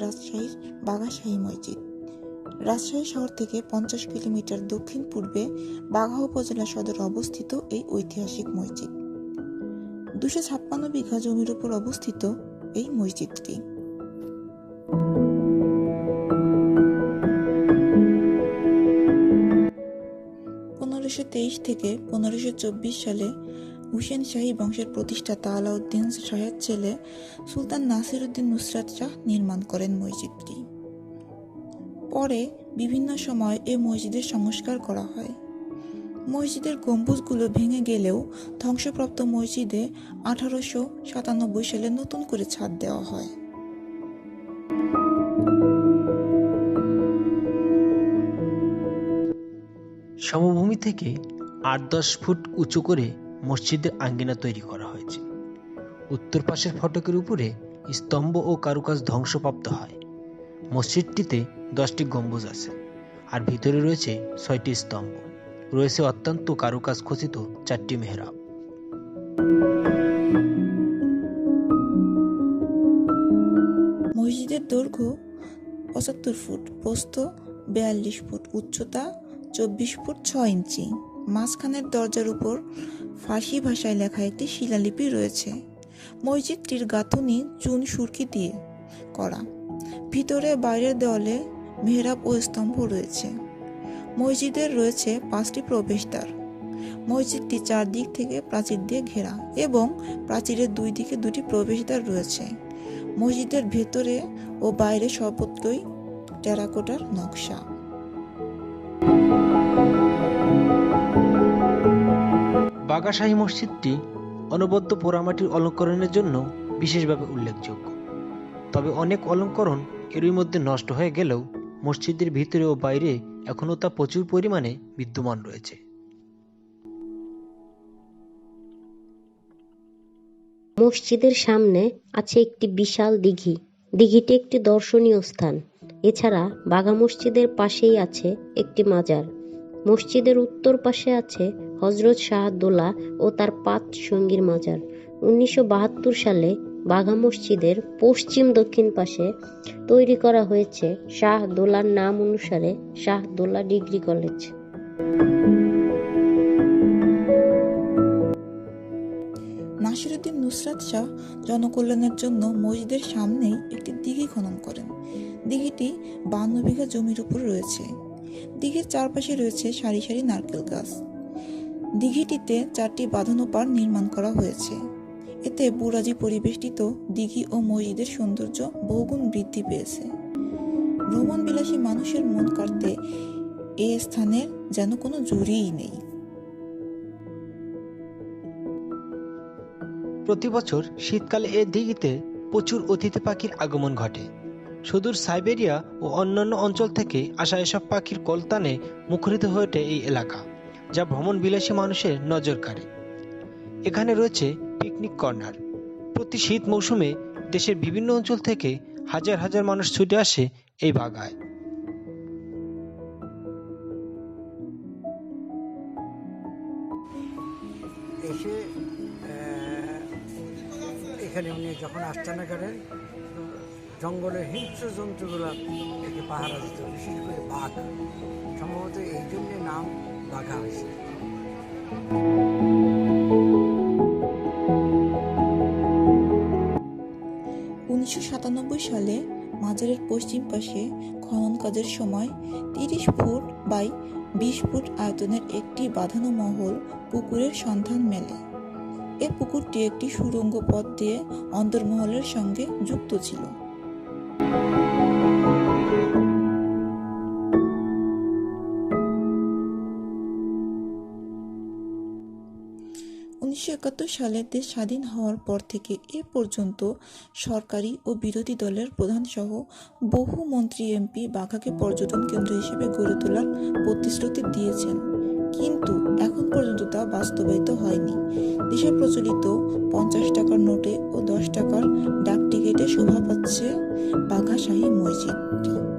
রাজশাহীর বাঘাশাহী মসজিদ। রাজশাহী শহর থেকে পঞ্চাশ কিলোমিটার দক্ষিণ পূর্বে বাঘা উপজেলা সদর অবস্থিত এই ঐতিহাসিক মসজিদ। দুশো ছাপ্পান্ন বিঘা জমির উপর অবস্থিত এই মসজিদটি। পনেরোশো তেইশ থেকে পনেরোশো চব্বিশ সালে হুসেন শাহী বংশের প্রতিষ্ঠাতা আলাউদ্দিন শাহের ছেলে সুলতান নাসির উদ্দিন নুসরাত শাহ নির্মাণ করেন মসজিদটি। পরে বিভিন্ন সময় এ মসজিদের সংস্কার করা হয়। মসজিদের গম্বুজগুলো ভেঙে গেলেও ধ্বংসপ্রাপ্ত মসজিদে আঠারোশো সাতানব্বই সালে নতুন করে ছাদ দেওয়া হয়। সমভূমি থেকে আট দশ ফুট উঁচু করে মসজিদের আঙ্গিনা তৈরি করা হয়েছে। উত্তর পাশের ফটকের উপরে স্তম্ভ ও কারুকাজ ধ্বংসপ্রাপ্ত হয়। মসজিদটিতে দশটি গম্বুজ আছে আর ভিতরে রয়েছে ছয়টি স্তম্ভ। রয়েছে অত্যন্ত কারুকাজ খচিত চারটি মেহরাব। মসজিদের দৈর্ঘ্য পঁচাত্তর ফুট, প্রস্থ বেয়াল্লিশ ফুট, উচ্চতা চব্বিশ ফুট ছয় ইঞ্চি। মাঝখানের দরজার উপর ফার্সি ভাষায় লেখা একটি শিলালিপি রয়েছে। মসজিদটির গাঁথুনি, চুন, সুরকি দিয়ে করা। ভিতরে বাইরের দেওয়ালে মেহরাব ও স্তম্ভ রয়েছে। মসজিদের রয়েছে পাঁচটি প্রবেশদ্বার। মসজিদটি চারদিক থেকে প্রাচীর দিয়ে ঘেরা এবং প্রাচীরের দুই দিকে দুটি প্রবেশদ্বার রয়েছে। মসজিদের ভেতরে ও বাইরে সর্বত্রই টেরাকোটার নকশা। বাগাশাহী মসজিদটি অনবদ্য পোড়ামাটির অলঙ্করণের জন্য বিশেষভাবে উল্লেখযোগ্য। তবে অনেক অলঙ্করণ এরই মধ্যে নষ্ট হয়ে গেলেও মসজিদের ভিতরে ও বাইরে এখনও তা প্রচুর পরিমাণে বিদ্যমান রয়েছে। মসজিদের সামনে আছে একটি বিশাল দিঘি। দিঘিটি একটি দর্শনীয় স্থান। এছাড়া বাঘা মসজিদের পাশেই আছে একটি মাজার। মসজিদের উত্তর পাশে আছে হজরত শাহদোলা ও তার পাঁচ সঙ্গীর মাজার। উনিশশো বাহাত্তর সালে বাঘা মসজিদের পশ্চিম দক্ষিণ পাশে তৈরি করা হয়েছে শাহদোলার নাম অনুসারে শাহদোলা ডিগ্রি কলেজ। নাসিরুদ্দিন নুসরাত শাহ জনকল্যাণের জন্য মসজিদের সামনেই একটি দিঘি খনন করেন। দিঘিটি বান্ন বিঘা জমির উপর রয়েছে। দিঘির চারপাশে রয়েছে সারি সারি নারকেল গাছ। দিঘিটিতে চারটি বাঁধানো পার নির্মাণ করা হয়েছে। এতে বুরাজি পরিবেষ্টিত দিঘি ও মসজিদের সৌন্দর্য বহুগুণ বৃদ্ধি পেয়েছে। ভ্রমণ বিলাসী মানুষের মন কাটতে এ স্থানের যেন কোনো জুড়িই নেই। প্রতি বছর শীতকালে এ দিঘিতে প্রচুর অতিথি পাখির আগমন ঘটে। সুদূর সাইবেরিয়া ও অন্যান্য অঞ্চল থেকে আসা এসব পাখির কলতানে মুখরিত হয়ে ওঠে এই এলাকা, যা ভ্রমণ বিলাসী মানুষের নজর কাড়ে এখানে রয়েছে পিকনিক কর্নার প্রতি শীত মৌসুমে দেশের বিভিন্ন অঞ্চল থেকে হাজার হাজার মানুষ ছুটে আসে এই বাগায়। এসে এখানে উনি যখন আস্তানা করেন জঙ্গলের হিংস্র জন্তুগুলো একে পাহারা দিত, বিশেষ করে বাঘ। সম্ভবত এই জন্যে নাম বাঘা হয়েছে। উনিশশো সাতানব্বই সালে মাজারের পশ্চিম পাশে খনন কাজের সময় তিরিশ ফুট বাই বিশ ফুট আয়তনের একটি বাঁধানো মহল পুকুরের সন্ধান মেলে। এ পুকুরটি একটি সুড়ঙ্গ পথ দিয়ে অন্তর্মহলের সঙ্গে যুক্ত ছিল। উনিশশো একাত্তর সালে দেশ স্বাধীন হওয়ার পর থেকে এ পর্যন্ত সরকারি ও বিরোধী দলের প্রধান সহ বহু মন্ত্রী, এমপি বাঘাকে পর্যটন কেন্দ্র হিসেবে গড়ে তোলার প্রতিশ্রুতি দিয়েছেন। কিন্তু এখন পর্যন্ত তা বাস্তবায়িত হয়নি। দেশে প্রচলিত পঞ্চাশ টাকার নোটে ও দশ টাকার ডাক টিকিটে শোভা পাচ্ছে বাঘাশাহী মসজিদটি